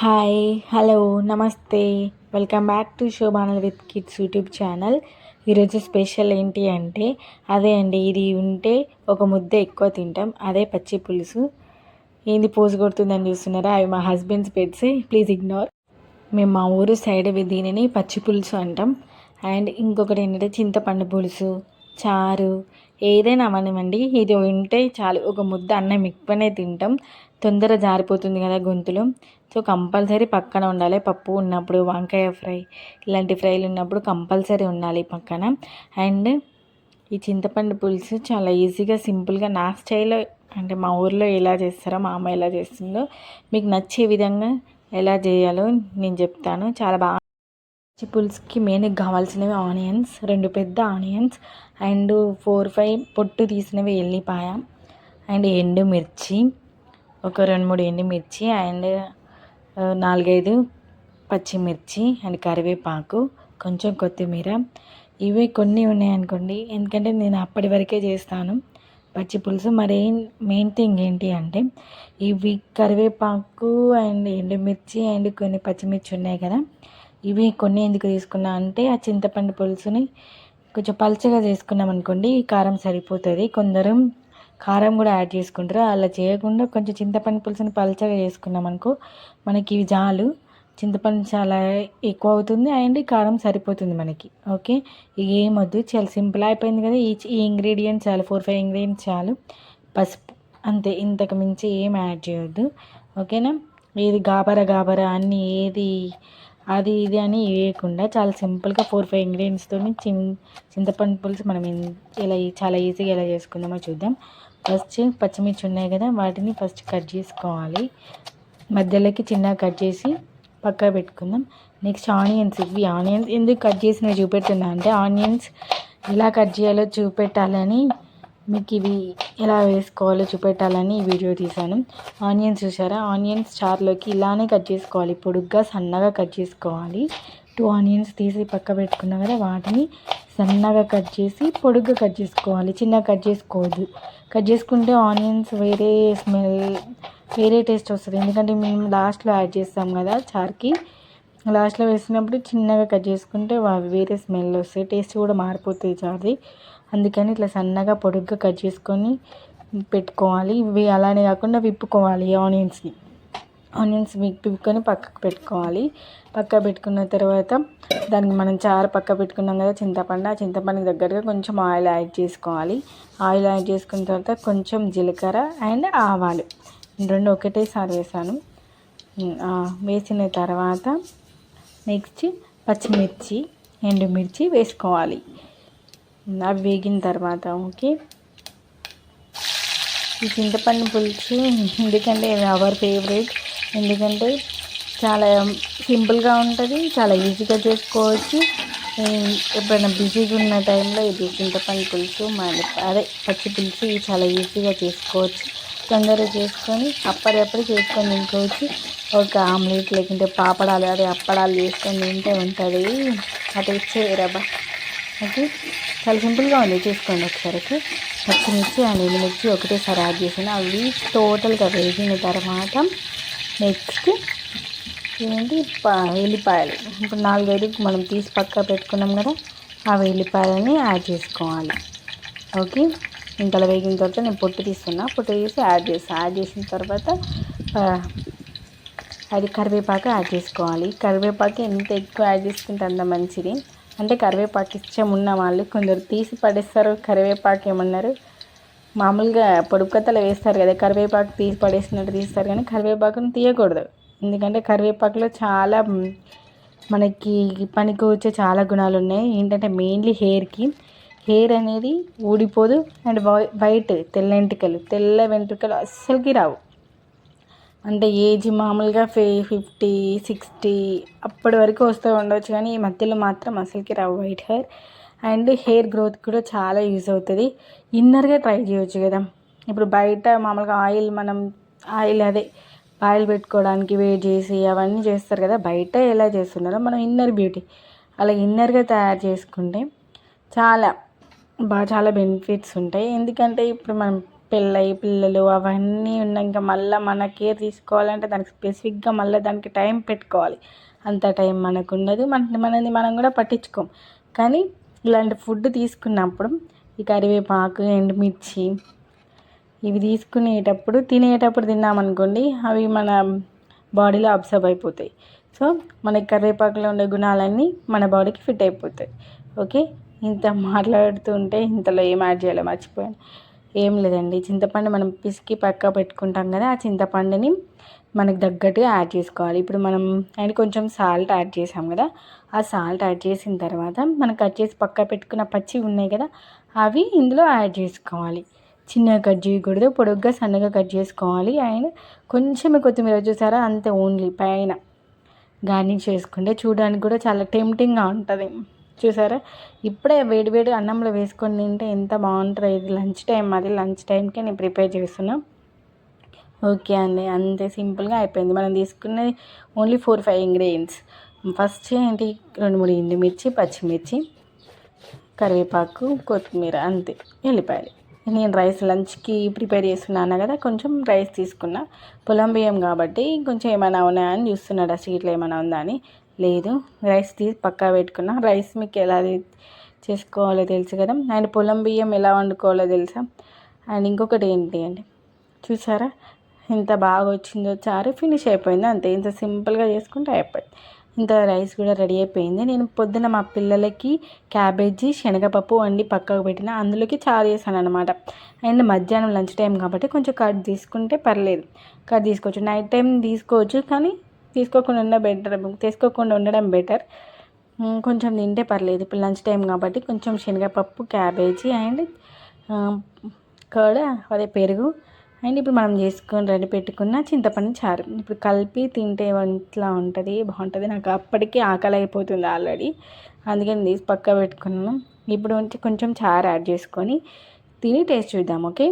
Hi hello నమస్తే welcome back to శోభానల్ with kids YouTube channel ఈరోజు స్పెషల్ ఏంటి అంటే అదే అండి ఇది ఉంటే ఒక ముద్ద ఎక్కువ తింటాం అదే పచ్చి పులుసు. ఏంది పోజు కొడుతుందని చూస్తున్నారా? అవి మా హస్బెండ్స్ పెట్స్ ప్లీజ్ ఇగ్నోర్ మేము మా ఊరు సైడ్ దీనిని పచ్చి పులుసు అంటాం. అండ్ ఇంకొకటి ఏంటంటే చింతపండు పులుసు చారు ఏదైనా అవనివ్వండి ఇది ఉంటే చాలు ఒక ముద్ద అన్నం ఎక్కువనే తింటాం. తొందర జారిపోతుంది కదా గొంతులో. సో కంపల్సరీ పక్కన ఉండాలి. పప్పు ఉన్నప్పుడు వంకాయ ఫ్రై ఇలాంటి ఫ్రైలు ఉన్నప్పుడు కంపల్సరీ ఉండాలి పక్కన. అండ్ ఈ చింతపండు పులుసు చాలా ఈజీగా సింపుల్గా నా స్టైల్లో అంటే మా ఊర్లో ఎలా చేస్తారో మా అమ్మ ఎలా చేస్తుందో మీకు నచ్చే విధంగా ఎలా చేయాలో నేను చెప్తాను. చాలా బాగా పులుసుకి మెయిన్గా కావాల్సినవి ఆనియన్స్ రెండు పెద్ద ఆనియన్స్ అండ్ ఫోర్ ఫైవ్ పొట్టు తీసినవి ఎల్లిపాయ అండ్ ఎండుమిర్చి ఒక రెండు మూడు ఎండుమిర్చి అండ్ నాలుగైదు పచ్చిమిర్చి అండ్ కరివేపాకు కొంచెం కొత్తిమీర. ఇవి కొన్ని ఉన్నాయనుకోండి ఎందుకంటే నేను అప్పటి వరకే చేస్తాను. పచ్చి పులుసు మరి మెయిన్ థింగ్ ఏంటి అంటే ఇవి కరివేపాకు అండ్ ఎండుమిర్చి అండ్ కొన్ని పచ్చిమిర్చి ఉన్నాయి కదా. ఇవి కొన్ని ఎందుకు తీసుకున్నా అంటే ఆ చింతపండు పులుసుని కొంచెం పలుచగా చేసుకున్నాం అనుకోండి ఈ కారం సరిపోతుంది. కొందరు కారం కూడా యాడ్ చేసుకుంటారు? అలా చేయకుండా కొంచెం చింతపండు పులుసుని పల్చగా చేసుకున్నాం అనుకో మనకి ఇవి చాలు. చింతపండు చాలా ఎక్కువ అవుతుంది అండ్ కారం సరిపోతుంది మనకి. ఓకే? ఇక ఏమొద్దు చాలా సింపుల్ అయిపోయింది కదా. ఈ ఈ ఇంగ్రీడియంట్స్ చాలు. ఫోర్ ఫైవ్ ఇంగ్రీడియంట్స్ చాలు. పసుపు అంతే. ఇంతకు మించి ఏం యాడ్ చేయొద్దు. ఓకేనా? ఏది గాబర గాబర అన్నీ ఏది అది ఇది అని వేయకుండా చాలా సింపుల్గా ఫోర్ ఫైవ్ ఇంగ్రీడియంట్స్తో చిన్ చింతపండు పులుసు మనం ఎలా చాలా ఈజీగా ఎలా చేసుకుందామో చూద్దాం. ఫస్ట్ పచ్చిమిర్చి ఉన్నాయి కదా వాటిని ఫస్ట్ కట్ చేసుకోవాలి. మధ్యలోకి చిన్నగా కట్ చేసి పక్కా పెట్టుకుందాం. నెక్స్ట్ ఆనియన్స్ ఇవి ఆనియన్స్ ఎందుకు కట్ చేసినవి చూపెట్టున్నా అంటే ఆనియన్స్ ఎలా కట్ చేయాలో చూపెట్టాలని మీకు ఇవి ఎలా వేసుకోవాలో చూపెట్టాలని ఈ వీడియో తీశాను. ఆనియన్స్ చూసారా? ఆనియన్స్ చార్లోకి ఇలానే కట్ చేసుకోవాలి పొడుగ్గా సన్నగా కట్ చేసుకోవాలి. టూ ఆనియన్స్ తీసి పక్క పెట్టుకున్నాం కదా వాటిని సన్నగా కట్ చేసి పొడుగ్గా కట్ చేసుకోవాలి. చిన్నగా కట్ చేసుకోవద్దు. కట్ చేసుకుంటే ఆనియన్స్ వేరే స్మెల్ వేరే టేస్ట్ వస్తుంది. ఎందుకంటే మేము లాస్ట్లో యాడ్ చేస్తాం కదా చార్కి. లాస్ట్లో వేసినప్పుడు చిన్నగా కట్ చేసుకుంటే వేరే స్మెల్ వస్తాయి టేస్ట్ కూడా మారిపోతుంది చార్ది. అందుకని ఇట్లా సన్నగా పొడుగ్గా కట్ చేసుకొని పెట్టుకోవాలి. ఇవి అలానే కాకుండా విప్పుకోవాలి ఆనియన్స్ని. ఆనియన్స్ విప్పుకొని పక్కకు పెట్టుకోవాలి. పక్క పెట్టుకున్న తర్వాత దానికి మనం చారు పక్క పెట్టుకున్నాం కదా చింతపండు. ఆ చింతపండుకి దగ్గరగా కొంచెం ఆయిల్ యాడ్ చేసుకోవాలి. ఆయిల్ యాడ్ చేసుకున్న తర్వాత కొంచెం జీలకర్ర అండ్ ఆవాలు. రెండు ఒకటేసారి వేసాను. వేసిన తర్వాత నెక్స్ట్ పచ్చిమిర్చి ఎండుమిర్చి వేసుకోవాలి. అవి వేగిన తర్వాత ఓకే. ఈ చింతపండు పులుసు ఎందుకంటే అవర్ ఫేవరెట్ ఎందుకంటే చాలా um, సింపుల్గా ఉంటుంది చాలా ఈజీగా చేసుకోవచ్చు. ఎప్పుడైనా బిజీగా ఉన్న టైంలో ఇది చింతపండు పులుసు మన అదే పచ్చి పులుసు ఇది చాలా ఈజీగా చేసుకోవచ్చు. తొందరగా చేసుకొని అప్పటికప్పుడు చేసుకొని తినుకోవచ్చు. ఒక ఆమ్లెట్ లేకుంటే పాపడాలు అదే అప్పడాలు చేసుకొని తింటే ఉంటుంది. అటు ఇచ్చేయరాబా ఓకే? చాలా సింపుల్గా ఉంది. చూసుకోండి ఒకసారికి పచ్చిమిర్చి అండ్ ఎండుమిర్చి ఒకటేసారి యాడ్ చేసాను అవి టోటల్గా వేగిన తర్వాత నెక్స్ట్ ఏంటి? ఎల్లిపాయలు ఇప్పుడు నాలుగైదు మనం తీసి పక్క పెట్టుకున్నాం కదా ఆ వెల్లిపాయలని యాడ్ చేసుకోవాలి. ఓకే? ఇంతలో వేగిన తర్వాత నేను పొట్టు తీస్తున్నా. పొట్టు తీసి యాడ్ చేస్తాను యాడ్ చేసిన తర్వాత అది కరివేపాకు యాడ్ చేసుకోవాలి. కరివేపాకు ఎంత ఎక్కువ యాడ్ చేసుకుంటే అంత మంచిది. అంటే కరివేపాకు ఇష్టం ఉన్న వాళ్ళు కొందరు తీసి పడేస్తారు. కరివేపాకు ఏమన్నారు? మామూలుగా పొడుపు వేస్తారు కదా కరివేపాకు తీసి పడేసినట్టు తీస్తారు కానీ కరివేపాకును తీయకూడదు. ఎందుకంటే కరివేపాకులో చాలా మనకి పనికి వచ్చే చాలా గుణాలు ఉన్నాయి. ఏంటంటే మెయిన్లీ హెయిర్కి. హెయిర్ అనేది ఊడిపోదు అండ్ వైట్ తెల్ల వెంట్రుకలు. తెల్ల వెంట్రుకలు అస్సలకి రావు. అంటే ఏజ్ మామూలుగా ఫే ఫిఫ్టీ సిక్స్టీ అప్పటి వరకు వస్తూ ఉండవచ్చు కానీ ఈ మధ్యలో మాత్రం అసలుకి రావు white hair. And hair growth కూడా చాలా యూజ్ అవుతుంది. ఇన్నర్గా ట్రై చేయొచ్చు కదా. ఇప్పుడు బయట మామూలుగా ఆయిల్ మనం ఆయిల్ అదే ఆయిల్ పెట్టుకోవడానికి వేడి చేసి అవన్నీ చేస్తారు కదా. బయట ఎలా చేస్తున్నారో మనం ఇన్నర్ బ్యూటీ అలా ఇన్నర్గా తయారు చేసుకుంటే చాలా బాగా చాలా బెనిఫిట్స్ ఉంటాయి. ఎందుకంటే ఇప్పుడు మనం పెళ్ళయి పిల్లలు అవన్నీ ఉన్నాక మళ్ళీ మన కేర్ తీసుకోవాలంటే దానికి స్పెసిఫిక్గా మళ్ళీ దానికి టైం పెట్టుకోవాలి. అంత టైం మనకు ఉండదు. మన మనది మనం కూడా పట్టించుకోం. కానీ ఇలాంటి ఫుడ్ తీసుకున్నప్పుడు ఈ కరివేపాకు ఎండుమిర్చి ఇవి తీసుకునేటప్పుడు తినేటప్పుడు తిన్నామనుకోండి అవి మన బాడీలో అబ్సర్వ్ అయిపోతాయి. సో మనకి కరివేపాకులో ఉండే గుణాలన్నీ మన బాడీకి ఫిట్ అయిపోతాయి. ఓకే? ఇంత మాట్లాడుతుంటే ఇంతలో ఏం యాడ్ చేయాలో మర్చిపోయాను. ఏం లేదండి. చింతపండు మనం పిసికి పక్క పెట్టుకుంటాం కదా ఆ చింతపండుని మనకు తగ్గట్టుగా యాడ్ చేసుకోవాలి. ఇప్పుడు మనం అండ్ కొంచెం సాల్ట్ యాడ్ చేసాం కదా ఆ సాల్ట్ యాడ్ చేసిన తర్వాత మనం కట్ చేసి పక్క పెట్టుకున్న పచ్చి ఉన్నాయి కదా అవి ఇందులో యాడ్ చేసుకోవాలి. చిన్నగా కట్ చేయకూడదు పొడుగ్గా సన్నగా కట్ చేసుకోవాలి. అండ్ కొంచెం కొత్తిమీర చూసారా అంతే ఓన్లీ పైన గార్నిష్ చేసుకుంటే చూడడానికి కూడా చాలా టెంప్టింగ్గా ఉంటుంది. చూసారా? ఇప్పుడే వేడి వేడి అన్నంలో వేసుకొని తింటే ఎంత బాగుంటుంది ఇది లంచ్ టైం అది లంచ్ టైంకే నేను ప్రిపేర్ చేస్తున్నాను ఓకే అండి అంతే సింపుల్గా అయిపోయింది. మనం తీసుకున్నది only four five ingredients. First ఏంటి? రెండు మూడు ఎండుమిర్చి పచ్చిమిర్చి కరివేపాకు కొత్తిమీర అంతే. వెళ్ళిపోయాలి నేను రైస్ లంచ్కి ప్రిపేర్ చేస్తున్నాను కదా కొంచెం రైస్ తీసుకున్నా. పొలం బియ్యం కాబట్టి కొంచెం ఏమైనా ఉన్నాయని చూస్తున్నాడు ఆ సీట్లో ఏమైనా ఉందా అని. లేదు రైస్ తీసి పక్కా పెట్టుకున్నా. రైస్ మీకు ఎలా చేసుకోవాలో తెలుసు కదా. అండ్ పొలం బియ్యం ఎలా వండుకోవాలో తెలుసా? అండ్ ఇంకొకటి ఏంటి అండి చూసారా? ఎంత బాగా వచ్చిందో చారు ఫినిష్ అయిపోయింది అంతే. ఇంత సింపుల్గా చేసుకుంటే అయిపోయింది. ఇంత రైస్ కూడా రెడీ అయిపోయింది. నేను పొద్దున మా పిల్లలకి క్యాబేజీ శనగపప్పు వండి పక్కకు పెట్టిన అందులోకి చారు చేశాను అనమాట అండ్ మధ్యాహ్నం లంచ్ టైం కాబట్టి కొంచెం కట్ తీసుకుంటే పర్లేదు. కట్ తీసుకోవచ్చు. నైట్ టైం తీసుకోవచ్చు కానీ తీసుకోకుండా ఉండడం బెటర్ తీసుకోకుండా ఉండడం బెటర్. కొంచెం తింటే పర్లేదు. ఇప్పుడు లంచ్ టైం కాబట్టి కొంచెం శనగపప్పు క్యాబేజీ అండ్ కర్డ్ అదే పెరుగు అండ్ ఇప్పుడు మనం చేసుకొని రెడీ పెట్టుకున్న చింతపండు చారు. ఇప్పుడు కలిపి తింటే ఇట్లా ఉంటుంది? బాగుంటుంది. నాకు అప్పటికే ఆకలి అయిపోతుంది ఆల్రెడీ. అందుకని తీసి పక్క పెట్టుకున్నాను. ఇప్పుడు వచ్చి కొంచెం చారు యాడ్ చేసుకొని తిని టేస్ట్ చూద్దాం okay?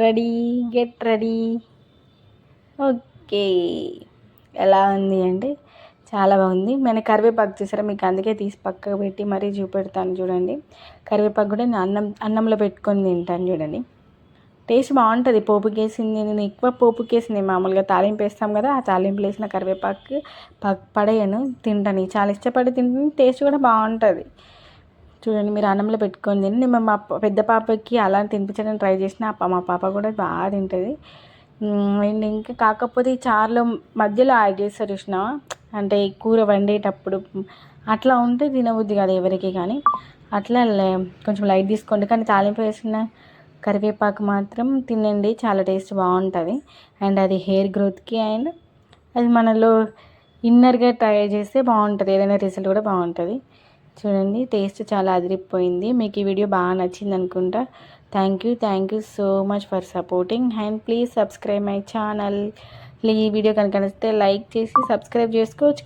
Ready get ready. Okay. ఎలా ఉంది అంటే చాలా బాగుంది. మన కరివేపాకు చూసారా? మీకు అందుకే తీసి పక్కకు పెట్టి మరీ చూపెడతాను చూడండి. కరివేపాకు కూడా నేను అన్నం అన్నంలో పెట్టుకొని తింటాను చూడండి. టేస్ట్ బాగుంటుంది. పోపుకేసింది నేను ఎక్కువ పోపుకేసింది మామూలుగా తాలింపు వేస్తాం కదా ఆ తాలింపు వేసిన కరివేపాకు పడేయను తింటాను. చాలా ఇష్టపడి తింటాను. టేస్ట్ కూడా బాగుంటుంది. చూడండి మీరు అన్నంలో పెట్టుకొని తిని నేను మా పెద్ద పాపకి అలా తినిపించడానికి ట్రై చేసిన మా పాప కూడా బాగా తింటుంది. అండ్ ఇంకా కాకపోతే ఈ చారులో మధ్యలో యాడ్ చేస్తారు చూసినా అంటే కూర వండేటప్పుడు. అట్లా ఉంటే తినబుద్ది కాదు ఎవరికి కానీ. అట్లా కొంచెం లైట్ తీసుకోండి. కానీ తాలింపు వేసిన కరివేపాకు మాత్రం తినండి. చాలా టేస్ట్ బాగుంటుంది. అండ్ అది హెయిర్ గ్రోత్కి అండ్ అది మనలో ఇన్నర్గా ట్రై చేస్తే బాగుంటుంది. ఏదైనా రిజల్ట్ కూడా బాగుంటుంది. చూడండి టేస్ట్ చాలా అదిరిపోయింది. మీకు ఈ వీడియో బాగా నచ్చింది అనుకుంటా thank you thank you so much for supporting and please subscribe my channel ఈ వీడియో కనుక నచ్చితే లైక్ చేసి సబ్స్క్రైబ్ చేసుకోవచ్చు.